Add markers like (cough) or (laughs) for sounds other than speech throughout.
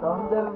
Então, Thunder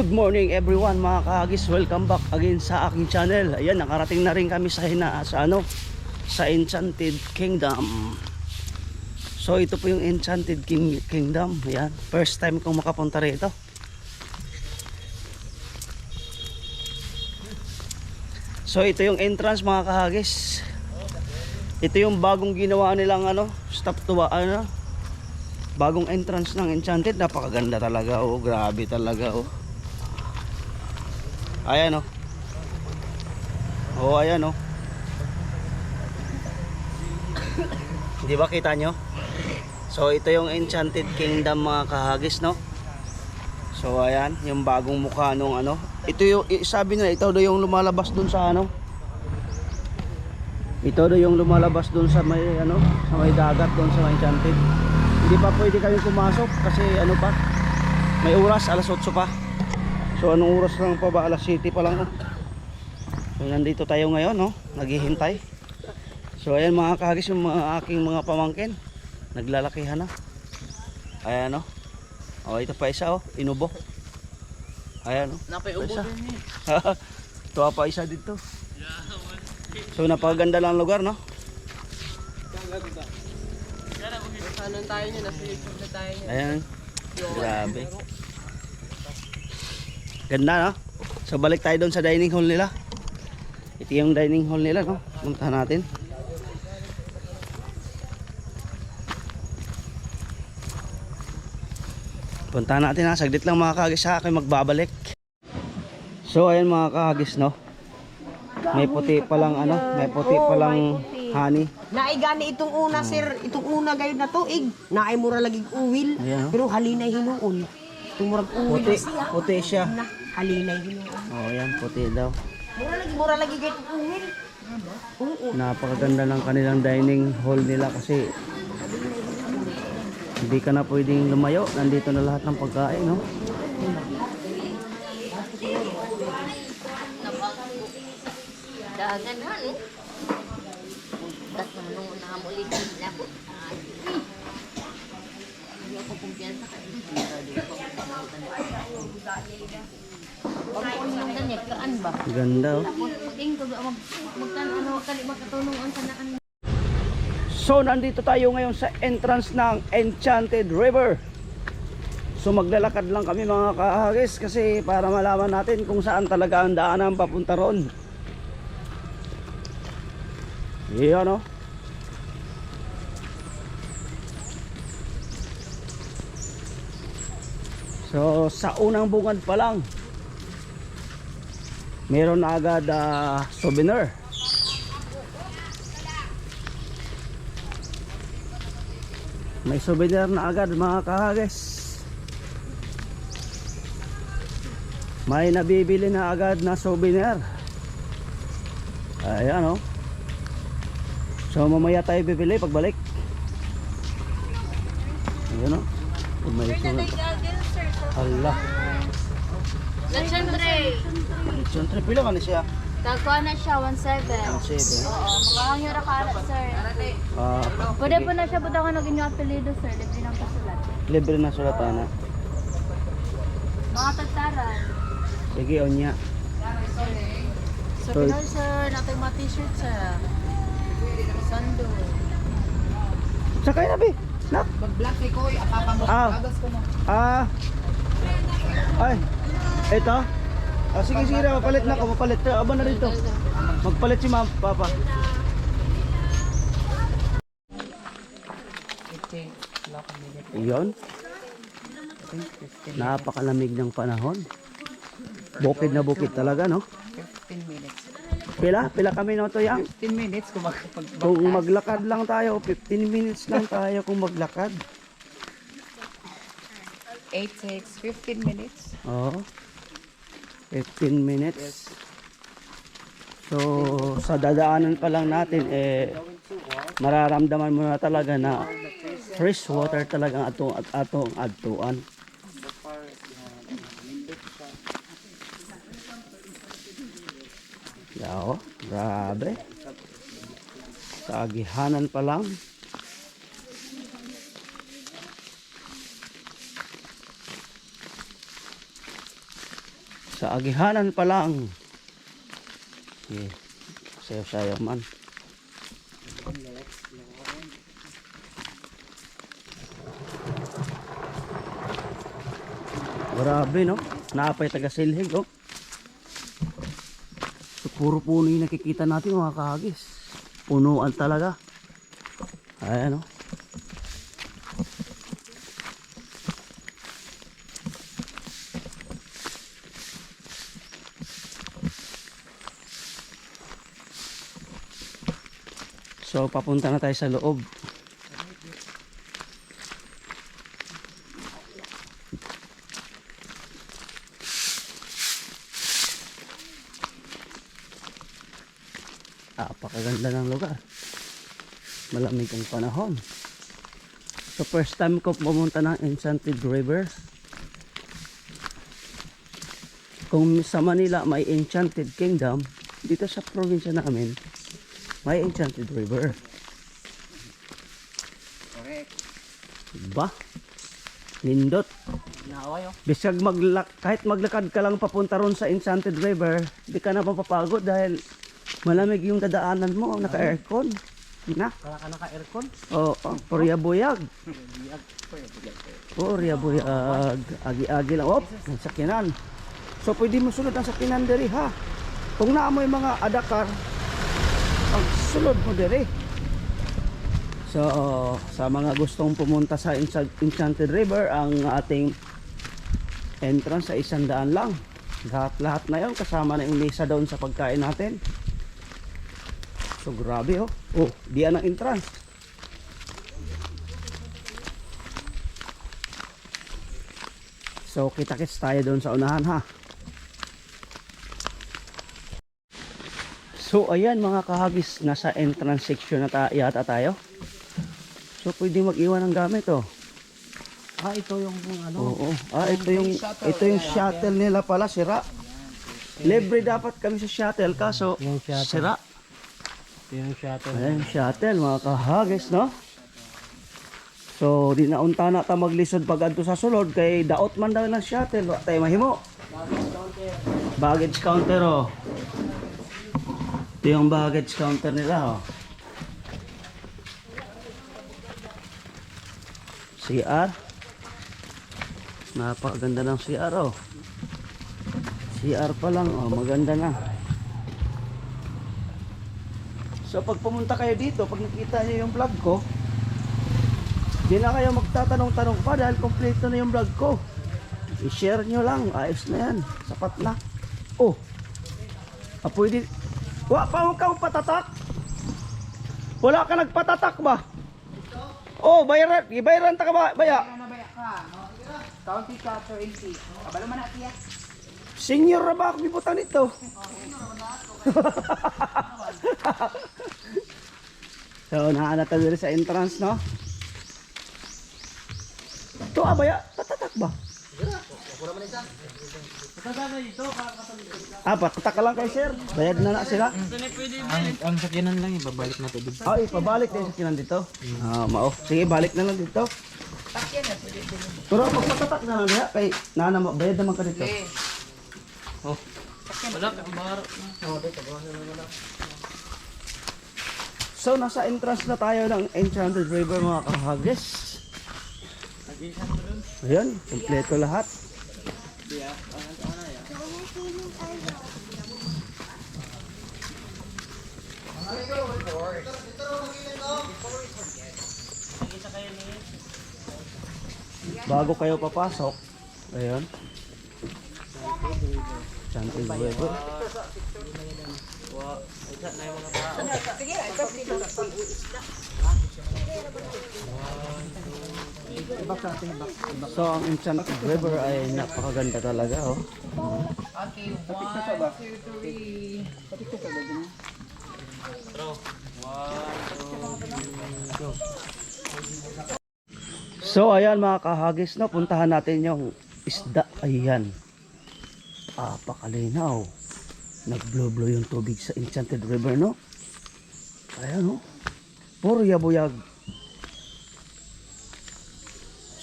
Good morning everyone mga kahagis. Welcome back again sa aking channel. Ayan nakarating na rin kami sa, hina, sa ano Sa Enchanted Kingdom. So ito po yung Enchanted King, Kingdom. Ayan First time kong makapunta rito. So ito yung entrance mga kahagis. Ito yung bagong ginawa nilang ano Stop to ano Bagong entrance ng Enchanted. Napakaganda talaga oh. Grabe talaga oh Ayan oh. Oh, ayan oh. Di ba kita nyo? So ito yung Enchanted Kingdom mga kahagis no. So ayan, yung bagong mukha nung ano. Ito yung sabi nila ito daw yung lumalabas dun sa ano. Ito daw yung lumalabas dun sa may ano, sa may dagat dun sa may Enchanted. Hindi pa pwede kami pumasok kasi ano pa. May oras alas 8 pa. So anong oras lang pa ba? Alas 7 pa lang. Oh. So nandito tayo ngayon, no? Naghihintay. So ayan mga kahagis yung mga aking mga pamangkin. Naglalakihan na. Ayan, no? Oh, ito pa isa, oh. Inubo. Ayan, no? Napay ubo ubo din (laughs) ito pa isa dito. So napakaganda lang ang lugar, no? Kanan tayo niya, nasa YouTube na tayo niya. Ayan. Grabe. Ganda, no? So balik tayo doon sa dining hall nila. Ito yung dining hall nila, no? Puntahan natin. Puntahan natin ha. Saglit lang mga kahagis ha. Ako'y magbabalik. So ayan mga kahagis, no? May puti pa lang ano, may puti pa lang honey. Naay gani itong una sir, itong una gayon na tuig. Naay mura lagi uwil, Ayan, oh. pero halinay hinuon. Tumurag uwil Puti, puti siya. Na, halinay hinuon. Oh, ayan, puti daw. Mura lagi, mura lagi gayon uwil. Oo. Napakaganda ng kanilang dining hall nila kasi hindi ka na pwedeng lumayo. Nandito na lahat ng pagkain, no? Dagan ha, no? Dat naman nung nakamulit sila ko. Hindi ako kumpiyansa ka. Po yung ganyan, kaan ba? Ganda, oh. So, nandito tayo ngayon sa entrance ng Enchanted River. So, maglalakad lang kami mga kahagis kasi para malaman natin kung saan talaga ang daanan papunta ron. Iyan, oh. So, sa unang bungad pa lang, meron agad ah, souvenir. May souvenir na agad mga kahagis. May nabibili na agad na souvenir. Ayan oh. So mamaya tayo bibili pagbalik. Lechon tray. Siyempre pila ka na siya. Dagko na siya, 1.7. Sige. Oo, makakang yura ka sir. Ah, Pwede po na siya buta ka naging yung apelido, sir. Libre ng pasulat. libre na sulatan na. Mga tagtaran. Sige, onya. Sa So- Pinar, sir, natin mga t-shirt, sir. Sando. Sakay na, be. Nak. Mag-black ni Koy, apapa mo. Ah. Agas ko mo. Ah. Ay. Ito. Ah, sige, sige na. Mapalit na ako. Mapalit. Aba na rito. Magpalit si ma'am, papa. Iyon. Napakalamig ng panahon. Bukid na bukid talaga, no? 15 minutes. Pila? Pila kami no to yang? 15 minutes kung mag... pag, Kung maglakad lang tayo, 15 minutes lang tayo kung maglakad. 8, 6, 15 minutes. Oo. 15 minutes. So, sa dadaanan pa lang natin, eh, mararamdaman mo na talaga na fresh water talaga ang atong, at atong adtuan. Yao, grabe. Sa agihanan pa lang. Sa agihanan pa lang. Sige. Sayo-sayo man. Grabe no. Naapay taga silhig oh. So, puro puno yung nakikita natin mga kahagis. Punuan talaga. Ayan oh. So papunta na tayo sa loob. Apakaganda ng lugar. Malamig ang panahon. So first time ko pumunta ng Enchanted River. Kung sa Manila may Enchanted Kingdom, dito sa probinsya namin, may Enchanted River. Correct. Ba? Nindot. Naaway oh. Bisag maglak kahit maglakad ka lang papunta ron sa Enchanted River, di ka na mapapagod dahil malamig yung dadaanan mo, naka-aircon. Na? Wala ka naka-aircon? Oo, oh, purya buyag. Purya buyag. Agi-agi lang. Op, ang sakinan. So pwede mo sulod ang sakinan diri ha. Kung naamoy mga adakar, sulod mo diri. So, sa mga gustong pumunta sa Encha- Enchanted River, ang ating entrance sa isang daan lang. Lahat-lahat na yon kasama na yung mesa doon sa pagkain natin. So, grabe oh. Oh, diyan ang entrance. So, kita-kits tayo doon sa unahan ha. So, ayan mga kahagis, nasa entrance section na ta yata tayo. So, pwede mag-iwan ng gamit oh. Ah, ito yung ano. Oo. Ah, ito yung ito yung shuttle nila pala sira. Libre dapat kami sa shuttle kaso sira. Yung shuttle. Ayan, shuttle mga kahagis, no? So, di na unta na ta maglisod pag adto sa sulod kay daot man daw ng shuttle, wa tayo mahimo. Baggage counter oh. Ito yung baggage counter nila oh. CR. Napakaganda ng CR oh. CR pa lang oh, maganda na. So pag pumunta kayo dito, pag nakita niyo yung vlog ko, di na kayo magtatanong-tanong pa dahil kompleto na yung vlog ko. I-share nyo lang, ayos na yan, sapat na. Oh, ah, pwede, wa pa kang patatak? Wala ka nagpatatak ba? Oh, bayaran, ibayaran ta ka ba, baya. County chapter 80. Kabalo man na siya. Senior na ba ako bibutan nito? (laughs) so, naana tayo dito sa entrance, no? Ito, abaya, tatatak ba? Ah, patatak ka lang kay sir. Bayad na na sila. Ang, ang sakyanan lang, ibabalik na to dito. Ay, pabalik din sa kinan dito. Ah, mao. Sige, balik na lang dito. Pero pagpatatak na lang diha kay nana mo bayad naman ka dito. Wala, bar. So nasa entrance na tayo ng Enchanted River mga kahagis. Ayan, kompleto lahat. Bago kayo papasok, ayun. Enchanted River. So ang Enchanted River ay napakaganda talaga oh. Okay, one, two, three. So ayan mga kahagis no, puntahan natin yung isda. Ayan. Apakalinaw. Nag-blow-blow yung tubig sa Enchanted River no. Ayan no. Puro yabuyag.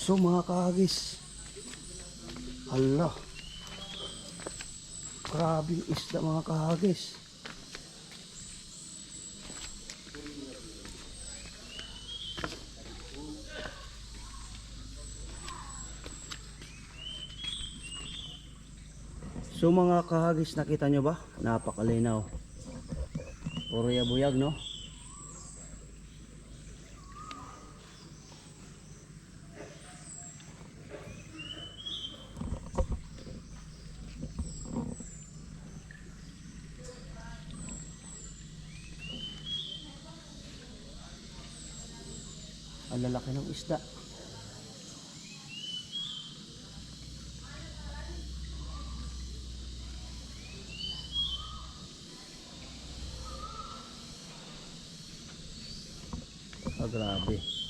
So mga kahagis. Hala. Grabing isda mga kahagis. So mga kahagis nakita nyo ba? Napakalinaw. Puro yabuyag no? lalaki ng isda. Ah grabe.